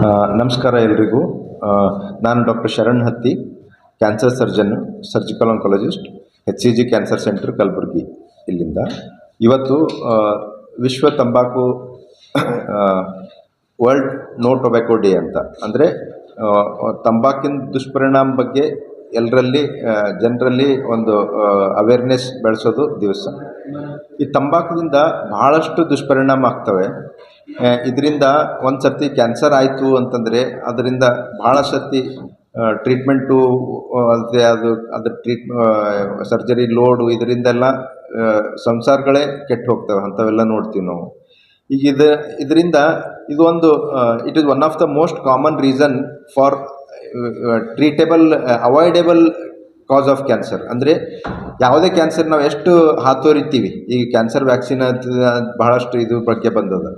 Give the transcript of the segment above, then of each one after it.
ನಮಸ್ಕಾರ ಎಲ್ರಿಗೂ. ನಾನು doctor Sharan Hatti, cancer surgeon, surgical oncologist H C G cancer centre Kalaburagi ಇಲ್ಲಿಂದ. ಇವತ್ತು ವಿಶ್ವ ತಂಬಾಕು ವರ್ಲ್ಡ್ ನೋ ಟೊಬ್ಯಾಕೋ ಡೇ ಅಂತ. ಅಂದರೆ ತಂಬಾಕಿನ ದುಷ್ಪರಿಣಾಮ ಬಗ್ಗೆ ಎಲ್ಲರಲ್ಲಿ ಜನರಲ್ಲಿ ಒಂದು ಅವೇರ್ನೆಸ್ ಬೆಳೆಸೋದು ದಿವಸ. ಈ ತಂಬಾಕುದಿಂದ ಬಹಳಷ್ಟು ದುಷ್ಪರಿಣಾಮ ಆಗ್ತವೆ. ಇದರಿಂದ ಒಂದು ಸರ್ತಿ ಕ್ಯಾನ್ಸರ್ ಆಯಿತು ಅಂತಂದರೆ ಅದರಿಂದ ಭಾಳ ಸರ್ತಿ ಟ್ರೀಟ್ಮೆಂಟು ಅಲ್ಲದೆ ಅದು ಅದ್ರ ಟ್ರೀಟ್ ಸರ್ಜರಿ ಲೋಡು ಇದರಿಂದೆಲ್ಲ ಸಂಸಾರಗಳೇ ಕೆಟ್ಟು ಹೋಗ್ತವೆ. ಅಂಥವೆಲ್ಲ ನೋಡ್ತೀವಿ ನಾವು. ಈಗ ಇದು, ಇದರಿಂದ ಇದು ಒಂದು it is one of the most common reason for treatable avoidable cause of cancer ಅಂದರೆ ಯಾವುದೇ ಕ್ಯಾನ್ಸರ್ ನಾವು ಎಷ್ಟು ಹಾತೋರಿತೀವಿ ಈಗ ಕ್ಯಾನ್ಸರ್ ವ್ಯಾಕ್ಸಿನ್ ಬಹಳಷ್ಟು ಇದು ಬಗ್ಗೆ ಬಂದದ.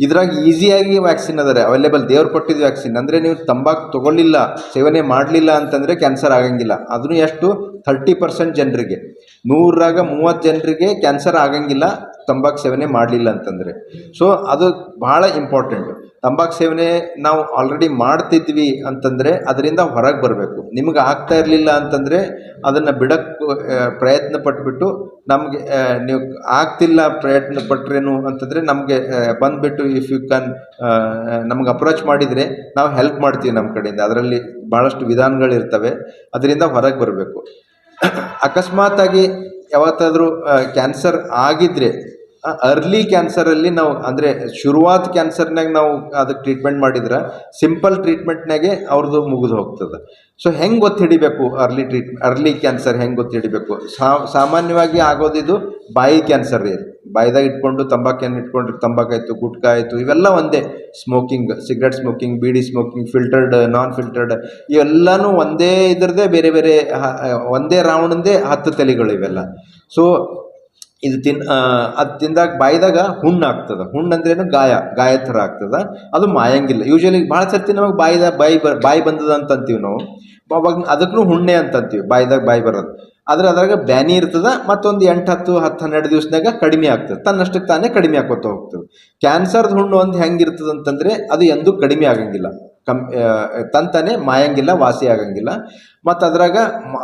ಇದ್ರಾಗ ಈಸಿಯಾಗಿ ವ್ಯಾಕ್ಸಿನ್ ಅದಾರೆ ಅವೈಲೇಬಲ್ ದೇವ್ರು ಕೊಟ್ಟಿದ್ದು ವ್ಯಾಕ್ಸಿನ್ ಅಂದರೆ ನೀವು ತಂಬಾಕು ತೊಗೊಳ್ಳಿಲ್ಲ, ಸೇವನೆ ಮಾಡಲಿಲ್ಲ ಅಂತಂದರೆ ಕ್ಯಾನ್ಸರ್ ಆಗಂಗಿಲ್ಲ. ಅದನ್ನು ಎಷ್ಟು? ಥರ್ಟಿ ಪರ್ಸೆಂಟ್ ಜನರಿಗೆ. ನೂರಾಗ ಮೂವತ್ತು ಜನರಿಗೆ ಕ್ಯಾನ್ಸರ್ ಆಗಂಗಿಲ್ಲ, ತಂಬಾಕು ಸೇವನೆ ಮಾಡಲಿಲ್ಲ ಅಂತಂದರೆ. ಸೊ ಅದು ಭಾಳ ಇಂಪಾರ್ಟೆಂಟ್ ತಂಬಾಕು ಸೇವನೆ ನಾವು ಆಲ್ರೆಡಿ ಮಾಡ್ತಿದ್ವಿ ಅಂತಂದರೆ ಅದರಿಂದ ಹೊರಗೆ ಬರಬೇಕು. ನಿಮ್ಗೆ ಆಗ್ತಾ ಇರಲಿಲ್ಲ ಅಂತಂದರೆ ಅದನ್ನು ಬಿಡಕ್ಕೆ ಪ್ರಯತ್ನ ಪಟ್ಬಿಟ್ಟು ನಮಗೆ ನೀವು ಆಗ್ತಿಲ್ಲ ಪ್ರಯತ್ನ ಪಟ್ರೇನು ಅಂತಂದರೆ ನಮಗೆ ಬಂದುಬಿಟ್ಟು ಇಫ್ ಯು ಕ್ಯಾನ್ ನಮ್ಗೆ ಅಪ್ರೋಚ್ ಮಾಡಿದರೆ ನಾವು ಹೆಲ್ಪ್ ಮಾಡ್ತೀವಿ ನಮ್ಮ ಕಡೆಯಿಂದ. ಅದರಲ್ಲಿ ಭಾಳಷ್ಟು ವಿಧಾನಗಳಿರ್ತವೆ. ಅದರಿಂದ ಹೊರಗೆ ಬರಬೇಕು. ಅಕಸ್ಮಾತಾಗಿ ಯಾವತ್ತಾದರೂ ಕ್ಯಾನ್ಸರ್ ಆಗಿದ್ದರೆ ಅರ್ಲಿ ಕ್ಯಾನ್ಸರಲ್ಲಿ ನಾವು, ಅಂದರೆ ಶುರುವಾತ್ ಕ್ಯಾನ್ಸರ್ನಾಗ ನಾವು ಅದಕ್ಕೆ ಟ್ರೀಟ್ಮೆಂಟ್ ಮಾಡಿದ್ರೆ ಸಿಂಪಲ್ ಟ್ರೀಟ್ಮೆಂಟ್ನಾಗೆ ಅವ್ರದ್ದು ಮುಗಿದು ಹೋಗ್ತದೆ. ಸೊ ಹೆಂಗೆ ಗೊತ್ತು ಹಿಡಿಬೇಕು ಅರ್ಲಿ ಟ್ರೀಟ್ ಅರ್ಲಿ ಕ್ಯಾನ್ಸರ್ ಹೆಂಗೆ ಗೊತ್ತು ಹಿಡಿಬೇಕು? ಸಾಮಾನ್ಯವಾಗಿ ಆಗೋದಿದು ಬಾಯಿ ಕ್ಯಾನ್ಸರ್ ರೀ ಬಾಯಿದಾಗ ಇಟ್ಕೊಂಡು ತಂಬಾಕನ್ನು ಇಟ್ಕೊಂಡ್ರೆ ತಂಬಾಕಾಯ್ತು ಗುಟ್ಕಾ ಆಯಿತು, ಇವೆಲ್ಲ ಒಂದೇ smoking cigarette smoking beedi smoking filtered non filtered ಇವೆಲ್ಲನೂ ಒಂದೇ ಇದ್ರದ್ದೇ ಬೇರೆ ಬೇರೆ ಒಂದೇ ರೌಂಡ್ದೇ ಹತ್ತು ತಲೆಗಳು ಇವೆಲ್ಲ ಸೊ ಇದು ತಿನ್ ಅದು ತಿಂದಾಗ ಬಾಯಿದಾಗ ಹುಣ್ಣು ಆಗ್ತದೆ. ಹುಣ್ಣು ಅಂದ್ರೇನು ಗಾಯ ಗಾಯ ಥರ ಆಗ್ತದೆ. ಅದು ಮಾಯಂಗಿಲ್ಲ. ಯೂಶಲಿ ಭಾಳ ಸರ್ತಿ ನಮಗೆ ಬಾಯಿದಾಗ ಬಾಯಿ ಬ, ಬಾಯಿ ಬಂದದ ಅಂತ ಅಂತೀವಿ ನಾವು. ಅವಾಗ ಅದಕ್ಕೂ ಹುಣ್ಣೆ ಅಂತ ಅಂತೀವಿ ಬಾಯಿದಾಗ ಬಾಯಿ ಬರೋದು. ಆದ್ರೆ ಅದ್ರಾಗ ಬ್ಯಾನಿ ಇರ್ತದೆ, ಮತ್ತೊಂದು ಎಂಟು, ಹತ್ತು ಹತ್ತು ಹನ್ನೆರಡು ದಿವಸದಾಗ ಕಡಿಮೆ ಆಗ್ತದೆ. ತನ್ನಷ್ಟಕ್ಕೆ ತಾನೇ ಕಡಿಮೆ ಆಕೋತ ಹೋಗ್ತದೆ. ಕ್ಯಾನ್ಸರ್ದು ಹುಣ್ಣು ಒಂದು ಹೆಂಗಿರ್ತದೆ ಅಂತಂದರೆ ಅದು ಎಂದೂ ಕಡಿಮೆ ಆಗಂಗಿಲ್ಲ. ಕಮ್ ತಂತಾನೆ ಮಾಯಂಗಿಲ್ಲ ವಾಸಿ ಆಗಂಗಿಲ್ಲ ಮತ್ತು ಅದ್ರಾಗ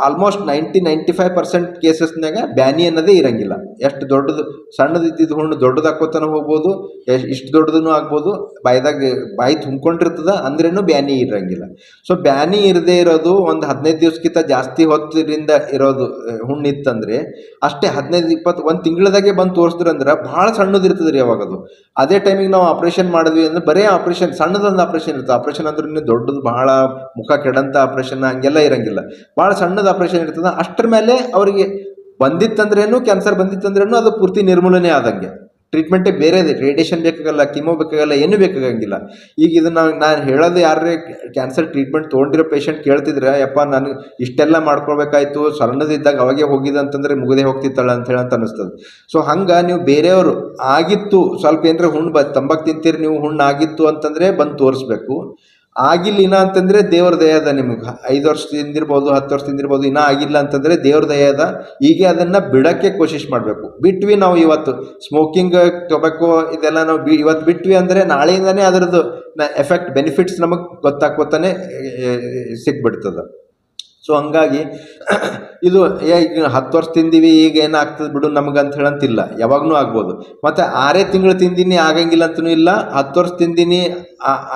almost ninety ninety five percent ಕೇಸಸ್ನಾಗ ಬ್ಯಾನಿ ಅನ್ನೋದೇ ಇರಂಗಿಲ್ಲ. ಎಷ್ಟು ದೊಡ್ಡದು, ಸಣ್ಣದು ಇದ್ದಿದ್ದು ಹುಣ್ಣು ದೊಡ್ಡದಾಕೋತನ ಹೋಗ್ಬೋದು, ಎಷ್ಟು, ಇಷ್ಟು ದೊಡ್ಡದೂ ಆಗ್ಬೋದು, ಬಾಯ್ದಾಗ, ಬಾಯಿ ತುಂಬ್ಕೊಂಡಿರ್ತದ, ಅಂದ್ರೇನು ಬ್ಯಾನಿ ಇರಂಗಿಲ್ಲ. ಸೊ ಬ್ಯಾನಿ ಇರದೇ ಇರೋದು ಒಂದು ಹದಿನೈದು ದಿವಸಕ್ಕಿಂತ ಜಾಸ್ತಿ ಹೊತ್ತಿರಿಂದ ಇರೋದು ಹುಣ್ಣಿತ್ತಂದ್ರೆ, ಅಷ್ಟೇ ಹದಿನೈದು, ಇಪ್ಪತ್ತು, ಒಂದು ತಿಂಗಳದಾಗೆ ಬಂದು ತೋರಿಸಿದ್ರಂದ್ರೆ ಭಾಳ ಸಣ್ಣದು ಇರ್ತದೆ ರೀ ಅವಾಗ ಅದು ಅದೇ ಟೈಮಿಗೆ ನಾವು ಆಪ್ರೇಷನ್ ಮಾಡಿದ್ವಿ ಅಂದ್ರೆ ಬರೀ ಆಪ್ರೇಷನ್ ಸಣ್ಣದೊಂದು ಆಪ್ರೇಷನ್ ಇರ್ತದೆ ಆಪ್ರೇಷನ್ ಇನ್ನೂ ದೊಡ್ಡದು ಬಹಳ ಮುಖ ಕೆಡಂತ ಆಪ್ರೇಷನ್ ಹಂಗೆಲ್ಲ ಇರಂಗಿಲ್ಲ. ಭಾಳ ಸಣ್ಣದ ಆಪ್ರೇಷನ್ ಇರ್ತದೆ, ಅಷ್ಟರ ಮೇಲೆ ಅವರಿಗೆ ಬಂದಿತ್ತಂದ್ರೇನು ಕ್ಯಾನ್ಸರ್ ಬಂದಿತ್ತಂದ್ರೇನು, ಅದು ಪೂರ್ತಿ ನಿರ್ಮೂಲನೆ ಆದಂಗೆ. ಟ್ರೀಟ್ಮೆಂಟೇ ಬೇರೆ ರೇಡಿಯೇಷನ್ ಬೇಕಾಗಲ್ಲ ಕಿಮೋ ಬೇಕಾಗಲ್ಲ, ಏನೂ ಬೇಕಾಗಂಗಿಲ್ಲ. ಈಗ ಇದನ್ನ ನಾನು ಹೇಳೋದು ಯಾರೇ ಕ್ಯಾನ್ಸರ್ ಟ್ರೀಟ್ಮೆಂಟ್ ತೊಗೊಂಡಿರೋ ಪೇಷಂಟ್ ಕೇಳ್ತಿದ್ರೆ, ಯಪ್ಪ, ನಾನು ಇಷ್ಟೆಲ್ಲ ಮಾಡ್ಕೊಳ್ಬೇಕಾಯ್ತು, ಸಣ್ಣದಿದ್ದಾಗ ಅವಾಗೆ ಹೋಗಿದ್ದು ಅಂತಂದ್ರೆ ಮುಗದೆ ಹೋಗ್ತಿತ್ತಲ್ಲ ಅಂತ ಹೇಳಿ ಅಂತ ಅನಿಸ್ತದೆ ಸೊ ಹಂಗೆ ನೀವು ಬೇರೆಯವರು ಆಗಿತ್ತು, ಸ್ವಲ್ಪ ಏನರ ಹುಣ್ಣು ಬ, ತಂಬಾಕು ತಿಂತೀರಿ, ನೀವು ಹುಣ್ಣು ಆಗಿತ್ತು ಅಂತಂದರೆ ಬಂದು ತೋರಿಸ್ಬೇಕು. ಆಗಿಲ್ಲ ಇನ್ನ ಅಂತಂದರೆ ದೇವ್ರ ಅದ ನಿಮ್ಗೆ. ಐದು ವರ್ಷದಿಂದ ಇರ್ಬೋದು, ಹತ್ತು ವರ್ಷದಿಂದ ಇರ್ಬೋದು, ಇನ್ನೂ ಆಗಿಲ್ಲ ಅಂತಂದರೆ ದೇವ್ರ ದಯ ಅದ ಈಗ ಅದನ್ನು ಬಿಡೋಕ್ಕೆ ಕೋಶಿಶ್ ಮಾಡಬೇಕು. ಬಿಟ್ವಿ ನಾವು ಇವತ್ತು. ಸ್ಮೋಕಿಂಗ್ ಟೊಬ್ಯಾಕೋ ಇದೆಲ್ಲ ನಾವು ಬಿ, ಇವತ್ತು ಬಿಟ್ವಿ ಅಂದರೆ ನಾಳೆಯಿಂದನೇ ಅದರದ್ದು ಎಫೆಕ್ಟ್ ಬೆನಿಫಿಟ್ಸ್ ನಮಗೆ ಗೊತ್ತಾಗ್ಕೋತಾನೆ ಸಿಕ್ಬಿಡ್ತದೆ ಸೊ ಹಂಗಾಗಿ ಇದು ಏ, ಈಗ ಹತ್ತು ವರ್ಷ ತಿಂದೀವಿ, ಈಗ ಏನಾಗ್ತದೆ ಬಿಡು ನಮ್ಗೆ ಅಂತ ಹೇಳಂತಿಲ್ಲ. ಯಾವಾಗಲೂ ಆಗ್ಬೋದು. ಮತ್ತು ಆರೇ ತಿಂಗಳು ತಿಂದೀನಿ, ಆಗಂಗಿಲ್ಲ ಅಂತಲೂ ಇಲ್ಲ. ಹತ್ತು ವರ್ಷ ತಿಂದೀನಿ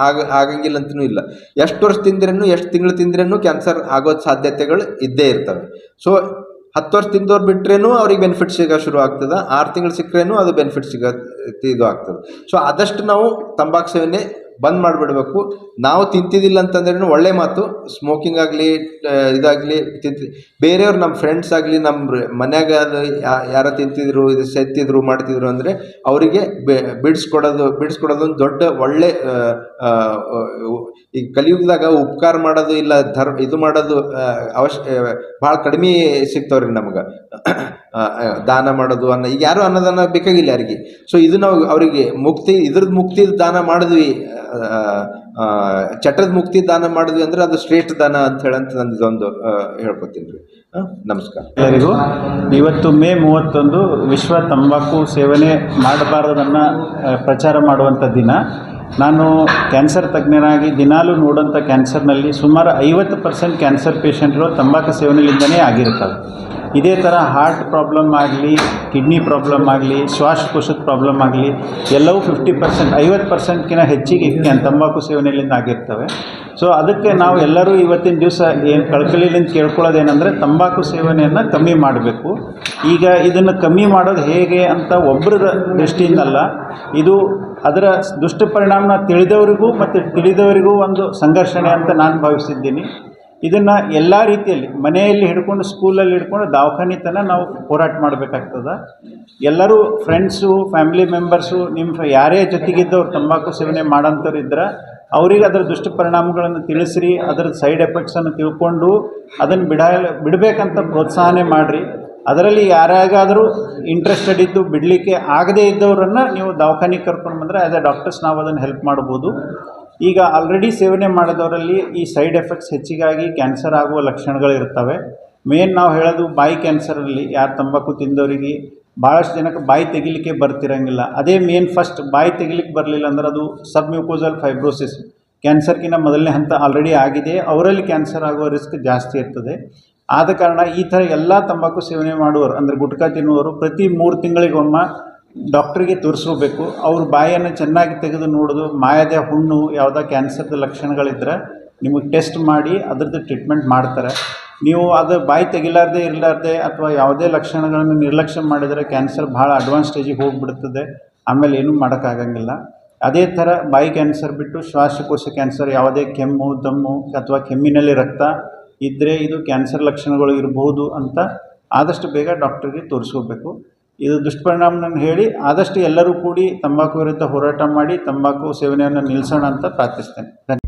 ಆಗ, ಆಗಂಗಿಲ್ಲ ಅಂತಲೂ ಇಲ್ಲ. ಎಷ್ಟು ವರ್ಷ ತಿಂದ್ರೂ ಎಷ್ಟು ತಿಂಗಳು ತಿಂದ್ರೂ ಕ್ಯಾನ್ಸರ್ ಆಗೋ ಸಾಧ್ಯತೆಗಳು ಇದ್ದೇ ಇರ್ತವೆ. ಸೊ ಹತ್ತು ವರ್ಷ ತಿಂದವ್ರು ಬಿಟ್ರೇನು ಅವ್ರಿಗೆ ಬೆನಿಫಿಟ್ ಸಿಗೋ ಶುರು ಆಗ್ತದೆ. ಆರು ತಿಂಗಳು ಸಿಕ್ಕರೇನು ಅದು ಬೆನಿಫಿಟ್ ಸಿಗೋ, ಇದು ಆಗ್ತದೆ. ಸೊ ಆದಷ್ಟು ನಾವು ತಂಬಾಕು ಸೇವನೆ ಬಂದ್ ಮಾಡಿಬಿಡ್ಬೇಕು. ನಾವು ತಿಂತಿದ್ದಿಲ್ಲ ಅಂತಂದ್ರೂ ಒಳ್ಳೆ ಮಾತು. ಸ್ಮೋಕಿಂಗ್ ಆಗಲಿ ಇದಾಗಲಿ, ತಿಂತ, ಬೇರೆಯವ್ರು ನಮ್ಮ ಫ್ರೆಂಡ್ಸ್ ಆಗಲಿ ನಮ್ಮ ಮನ್ಯಾಗ ಯಾರ ತಿಂತಿದ್ರು, ಇದು ಸೆತ್ತಿದ್ರು, ಮಾಡ್ತಿದ್ರು ಅಂದರೆ ಅವರಿಗೆ ಬಿಡಿಸ್ಕೊಡೋದು ಬಿಡಿಸ್ಕೊಡೋದು ಒಂದು ದೊಡ್ಡ ಒಳ್ಳೆ ಈ ಕಲಿಯುಗದಾಗ ಉಪಕಾರ ಮಾಡೋದು ಇಲ್ಲ, ಧರ್ಮ, ಇದು ಮಾಡೋದು ಅವಶ್ಯ ಭಾಳ ಕಡಿಮೆ ಸಿಗ್ತಾವ್ರಿ ನಮ್ಗೆ. ದಾನ ಮಾಡೋದು ಅನ್ನ, ಈಗ ಯಾರು ಅನ್ನದಾನ ಬೇಕಾಗಿಲ್ಲ ಯಾರಿಗೆ? ಸೊ ಇದು ಅವರಿಗೆ ಮುಕ್ತಿ ಇದ್ರದ್ದು ಮುಕ್ತಿ ದಾನ ಮಾಡಿದ್ವಿ ಚಟದ ಮುಕ್ತಿ ದಾನ ಮಾಡಿದ್ವಿ ಅಂದ್ರೆ ಅದು ಶ್ರೇಷ್ಠ ದಾನ ಅಂತ ಹೇಳಂತ ನಂದು ಇದೊಂದು ಹೇಳ್ಕೊತೀನಿ ರೀ. ನಮಸ್ಕಾರ. ಎಲ್ಲರಿಗೂ, ಇವತ್ತು ಮೇ ಮೂವತ್ತೊಂದು ವಿಶ್ವ ತಂಬಾಕು ಸೇವನೆ ಮಾಡಬಾರದನ್ನು ಪ್ರಚಾರ ಮಾಡುವಂಥ ದಿನ. ನಾನು ಕ್ಯಾನ್ಸರ್ ತಜ್ಞನಾಗಿ ದಿನಾಲೂ ನೋಡೋಂಥ ಕ್ಯಾನ್ಸರ್ನಲ್ಲಿ ಸುಮಾರು ಐವತ್ತು ಪರ್ಸೆಂಟ್ ಕ್ಯಾನ್ಸರ್ ಪೇಷಂಟ್ಗಳು ತಂಬಾಕು ಸೇವನೆಯಿಂದನೇ ಆಗಿರ್ತವೆ ಇದೇ ಥರ ಹಾರ್ಟ್ ಪ್ರಾಬ್ಲಮ್ ಆಗಲಿ ಕಿಡ್ನಿ ಪ್ರಾಬ್ಲಮ್ ಆಗಲಿ, ಶ್ವಾಸಕೋಶದ ಪ್ರಾಬ್ಲಮ್ ಆಗಲಿ, ಎಲ್ಲವೂ ಫಿಫ್ಟಿ ಪರ್ಸೆಂಟ್ ಐವತ್ತು ಪರ್ಸೆಂಟ್ಗಿಂತ ಹೆಚ್ಚಿಗೆ ತಂಬಾಕು ಸೇವನೆಯಿಂದ ಆಗಿರ್ತವೆ. ಸೊ ಅದಕ್ಕೆ ನಾವು ಎಲ್ಲರೂ ಇವತ್ತಿನ ದಿವಸ ಏನು ಕಳ್ಕಳಿಲಿಂದ ಕೇಳ್ಕೊಳ್ಳೋದೇನೆಂದರೆ ತಂಬಾಕು ಸೇವನೆಯನ್ನು ಕಮ್ಮಿ ಮಾಡಬೇಕು. ಈಗ ಇದನ್ನು ಕಮ್ಮಿ ಮಾಡೋದು ಹೇಗೆ ಅಂತ ಒಬ್ಬರ ದೃಷ್ಟಿಯಿಂದಲ್ಲ, ಇದು ಅದರ ದುಷ್ಟಪರಿಣಾಮನ ತಿಳಿದವರಿಗೂ ಮತ್ತು ತಿಳಿದವರಿಗೂ ಒಂದು ಸಂಘರ್ಷಣೆ ಅಂತ ನಾನು ಭಾವಿಸಿದ್ದೀನಿ. ಇದನ್ನು ಎಲ್ಲ ರೀತಿಯಲ್ಲಿ ಮನೆಯಲ್ಲಿ ಹಿಡ್ಕೊಂಡು ಸ್ಕೂಲಲ್ಲಿ ಹಿಡ್ಕೊಂಡು ದವಾಖಾನೆ ತನಕ ನಾವು ಹೋರಾಟ ಮಾಡಬೇಕಾಗ್ತದೆ. ಎಲ್ಲರೂ ಫ್ರೆಂಡ್ಸು ಫ್ಯಾಮಿಲಿ ಮೆಂಬರ್ಸು ನಿಮ್ಮ ಯಾರೇ ಜೊತೆಗಿದ್ದವ್ರು ತಂಬಾಕು ಸೇವನೆ ಮಾಡೋಂಥವ್ರು ಇದ್ರೆ, ಅವ್ರಿಗೆ ಅದರ ದುಷ್ಟಪರಿಣಾಮಗಳನ್ನು ತಿಳಿಸ್ರಿ ಅದರ ಸೈಡ್ ಎಫೆಕ್ಟ್ಸನ್ನು ತಿಳ್ಕೊಂಡು ಅದನ್ನು ಬಿಡ ಬಿಡಬೇಕಂತ ಪ್ರೋತ್ಸಾಹನೆ ಮಾಡಿರಿ. ಅದರಲ್ಲಿ ಯಾರಾಗಾದರೂ ಇಂಟ್ರೆಸ್ಟೆಡ್ ಇದ್ದು ಬಿಡಲಿಕ್ಕೆ ಆಗದೇ ಇದ್ದವರನ್ನು ನೀವು ದವಾಖಾನೆಗೆ ಕರ್ಕೊಂಡು ಬಂದರೆ ಆ್ಯಸ್ ಎ ಡಾಕ್ಟರ್ಸ್ ನಾವು ಅದನ್ನು ಹೆಲ್ಪ್ ಮಾಡ್ಬೋದು. ಈಗ ಆಲ್ರೆಡಿ ಸೇವನೆ ಮಾಡಿದವರಲ್ಲಿ ಈ ಸೈಡ್ ಎಫೆಕ್ಟ್ಸ್ ಹೆಚ್ಚಿಗಾಗಿ ಕ್ಯಾನ್ಸರ್ ಆಗುವ ಲಕ್ಷಣಗಳಿರ್ತವೆ ಮೇನ್ ನಾವು ಹೇಳೋದು ಬಾಯಿ ಕ್ಯಾನ್ಸರಲ್ಲಿ ಯಾರು ತಂಬಾಕು ತಿಂದವರಿಗೆ ಭಾಳಷ್ಟು ಜನಕ್ಕೆ ಬಾಯಿ ತೆಗಿಲಿಕ್ಕೆ ಬರ್ತಿರಂಗಿಲ್ಲ. ಅದೇ ಮೇನ್ ಫಸ್ಟ್ ಬಾಯಿ ತೆಗಿಲಿಕ್ಕೆ ಬರಲಿಲ್ಲ ಅಂದ್ರೆ ಅದು ಸಬ್ಮ್ಯೂಕೋಸಲ್ ಫೈಬ್ರೋಸಿಸ್ ಕ್ಯಾನ್ಸರ್ಗಿಂತ ಮೊದಲನೇ ಹಂತ ಆಲ್ರೆಡಿ ಆಗಿದೆ. ಅವರಲ್ಲಿ ಕ್ಯಾನ್ಸರ್ ಆಗುವ ರಿಸ್ಕ್ ಜಾಸ್ತಿ ಇರ್ತದೆ. ಆದ ಕಾರಣ ಈ ಥರ ಎಲ್ಲ ತಂಬಾಕು ಸೇವನೆ ಮಾಡುವರು ಅಂದರೆ ಗುಟ್ಕಾ ತಿನ್ನುವರು ಪ್ರತಿ ಮೂರು ತಿಂಗಳಿಗೊಮ್ಮ ಡಾಕ್ಟ್ರಿಗೆ ತೋರಿಸ್ಕೋಬೇಕು. ಅವ್ರ ಬಾಯನ್ನು ಚೆನ್ನಾಗಿ ತೆಗೆದು ನೋಡೋದು, ಮಾಯದ ಹುಣ್ಣು, ಯಾವುದೋ ಕ್ಯಾನ್ಸರ್ದ ಲಕ್ಷಣಗಳಿದ್ರೆ ನಿಮಗೆ ಟೆಸ್ಟ್ ಮಾಡಿ ಅದ್ರದ್ದು ಟ್ರೀಟ್ಮೆಂಟ್ ಮಾಡ್ತಾರೆ. ನೀವು ಅದು ಬಾಯಿ ತೆಗಿಲಾರ್ದೆ ಇರಲಾರ್ದೆ ಅಥವಾ ಯಾವುದೇ ಲಕ್ಷಣಗಳನ್ನು ನಿರ್ಲಕ್ಷ್ಯ ಮಾಡಿದರೆ ಕ್ಯಾನ್ಸರ್ ಭಾಳ ಅಡ್ವಾನ್ಸ್ ಸ್ಟೇಜಿಗೆ ಹೋಗಿಬಿಡ್ತದೆ. ಆಮೇಲೆ ಏನೂ ಮಾಡೋಕ್ಕಾಗಂಗಿಲ್ಲ. ಅದೇ ಥರ ಬಾಯಿ ಕ್ಯಾನ್ಸರ್ ಬಿಟ್ಟು ಶ್ವಾಸಕೋಶ ಕ್ಯಾನ್ಸರ್ ಯಾವುದೇ ಕೆಮ್ಮು, ದಮ್ಮು ಅಥವಾ ಕೆಮ್ಮಿನಲ್ಲಿ ರಕ್ತ ಇದ್ದರೆ ಇದು ಕ್ಯಾನ್ಸರ್ ಲಕ್ಷಣಗಳು ಇರಬಹುದು ಅಂತ ಆದಷ್ಟು ಬೇಗ ಡಾಕ್ಟ್ರಿಗೆ ತೋರಿಸ್ಕೋಬೇಕು. ಇದು ದುಷ್ಪರಿಣಾಮನ ಹೇಳಿ ಆದಷ್ಟು ಎಲ್ಲರೂ ಕೂಡಿ ತಂಬಾಕು ವಿರುದ್ಧ ಹೋರಾಟ ಮಾಡಿ ತಂಬಾಕು ಸೇವನೆಯನ್ನು ನಿಲ್ಲಿಸೋಣ ಅಂತ ಪ್ರಾರ್ಥಿಸ್ತೇನೆ. ಧನ್ಯ